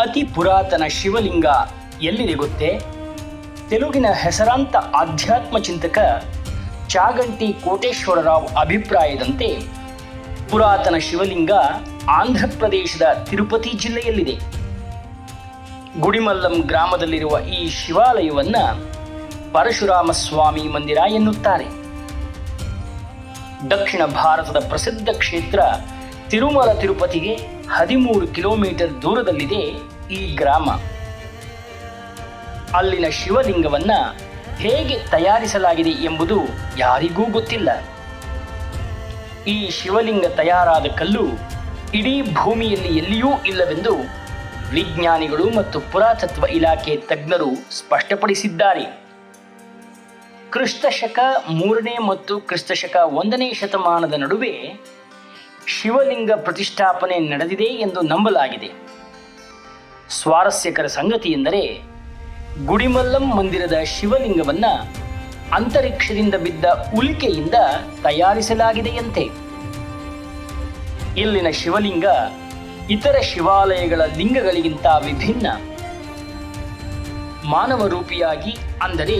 ಅತಿ ಪುರಾತನ ಶಿವಲಿಂಗ ಎಲ್ಲಿದೆ ಗೊತ್ತೇ ತೆಲುಗಿನ ಹೆಸರಾಂತ ಆಧ್ಯಾತ್ಮ ಚಿಂತಕ ಚಾಗಂಟಿ ಕೋಟೇಶ್ವರರಾವ್ ಅಭಿಪ್ರಾಯದಂತೆ ಪುರಾತನ ಶಿವಲಿಂಗ ಆಂಧ್ರ ಪ್ರದೇಶದ ತಿರುಪತಿ ಜಿಲ್ಲೆಯಲ್ಲಿದೆ. ಗುಡಿಮಲ್ಲಂ ಗ್ರಾಮದಲ್ಲಿರುವ ಈ ಶಿವಾಲಯವನ್ನು ಪರಶುರಾಮ ಸ್ವಾಮಿ ಮಂದಿರ ಎನ್ನುತ್ತಾರೆ. ದಕ್ಷಿಣ ಭಾರತದ ಪ್ರಸಿದ್ಧ ಕ್ಷೇತ್ರ ತಿರುಮಲ ತಿರುಪತಿಗೆ ಹದಿಮೂರು ಕಿಲೋಮೀಟರ್ ದೂರದಲ್ಲಿದೆ. ಈ ಗ್ರಾಮ. ಅಲ್ಲಿನ ಶಿವಲಿಂಗವನ್ನ ಹೇಗೆ ತಯಾರಿಸಲಾಗಿದೆ ಎಂಬುದು ಯಾರಿಗೂ ಗೊತ್ತಿಲ್ಲ. ಈ ಶಿವಲಿಂಗ ತಯಾರಾದ ಕಲ್ಲು ಇಡೀ ಭೂಮಿಯಲ್ಲಿ ಎಲ್ಲಿಯೂ ಇಲ್ಲವೆಂದು ವಿಜ್ಞಾನಿಗಳು ಮತ್ತು ಪುರಾತತ್ವ ಇಲಾಖೆ ತಜ್ಞರು ಸ್ಪಷ್ಟಪಡಿಸಿದ್ದಾರೆ. ಕ್ರಿಸ್ತಶಕ ಮೂರನೇ ಮತ್ತು ಕ್ರಿಸ್ತಶಕ ಒಂದನೇ ಶತಮಾನದ ನಡುವೆ ಶಿವಲಿಂಗ ಪ್ರತಿಷ್ಠಾಪನೆ ನಡೆದಿದೆ ಎಂದು ನಂಬಲಾಗಿದೆ. ಸ್ವಾರಸ್ಯಕರ ಸಂಗತಿ ಎಂದರೆ ಗುಡಿಮಲ್ಲಂ ಮಂದಿರದ ಶಿವಲಿಂಗವನ್ನ ಅಂತರಿಕ್ಷದಿಂದ ಬಿದ್ದ ಉಲ್ಕೆಯಿಂದ ತಯಾರಿಸಲಾಗಿದೆಯಂತೆ. ಇಲ್ಲಿನ ಶಿವಲಿಂಗ ಇತರ ಶಿವಾಲಯಗಳ ಲಿಂಗಗಳಿಗಿಂತ ವಿಭಿನ್ನ. ಮಾನವ ರೂಪಿಯಾಗಿ ಅಂದರೆ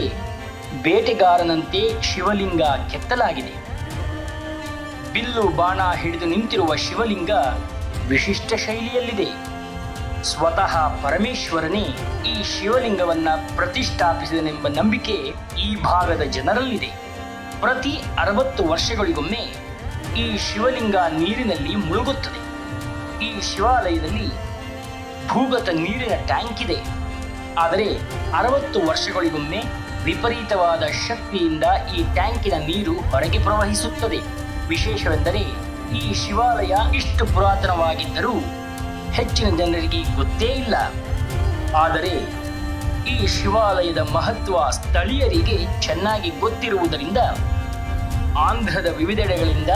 ಬೇಟೆಗಾರನಂತೆ ಶಿವಲಿಂಗ ಕೆತ್ತಲಾಗಿದೆ. ಬಿಲ್ಲು ಬಾಣ ಹಿಡಿದು ನಿಂತಿರುವ ಶಿವಲಿಂಗ ವಿಶಿಷ್ಟ ಶೈಲಿಯಲ್ಲಿದೆ. ಸ್ವತಃ ಪರಮೇಶ್ವರನೇ ಈ ಶಿವಲಿಂಗವನ್ನ ಪ್ರತಿಷ್ಠಾಪಿಸಿದನೆಂಬ ನಂಬಿಕೆ ಈ ಭಾಗದ ಜನರಲ್ಲಿದೆ. ಪ್ರತಿ ಅರವತ್ತು ವರ್ಷಗಳಿಗೊಮ್ಮೆ ಈ ಶಿವಲಿಂಗ ನೀರಿನಲ್ಲಿ ಮುಳುಗುತ್ತದೆ. ಈ ಶಿವಾಲಯದಲ್ಲಿ ಭೂಗತ ನೀರಿನ ಟ್ಯಾಂಕ್ ಇದೆ. ಆದರೆ ಅರವತ್ತು ವರ್ಷಗಳಿಗೊಮ್ಮೆ ವಿಪರೀತವಾದ ಶಕ್ತಿಯಿಂದ ಈ ಟ್ಯಾಂಕಿನ ನೀರು ಹೊರಗೆ ಪ್ರವಹಿಸುತ್ತದೆ. ವಿಶೇಷವೆಂದರೆ ಈ ಶಿವಾಲಯ ಇಷ್ಟು ಪುರಾತನವಾಗಿದ್ದರೂ ಹೆಚ್ಚಿನ ಜನರಿಗೆ ಗೊತ್ತೇ ಇಲ್ಲ. ಆದರೆ ಈ ಶಿವಾಲಯದ ಮಹತ್ವ ಸ್ಥಳೀಯರಿಗೆ ಚೆನ್ನಾಗಿ ಗೊತ್ತಿರುವುದರಿಂದ ಆಂಧ್ರದ ವಿವಿಧೆಡೆಗಳಿಂದ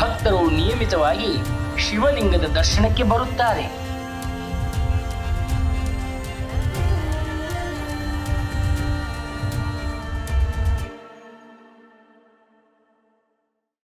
ಭಕ್ತರು ನಿಯಮಿತವಾಗಿ ಶಿವಲಿಂಗದ ದರ್ಶನಕ್ಕೆ ಬರುತ್ತಾರೆ.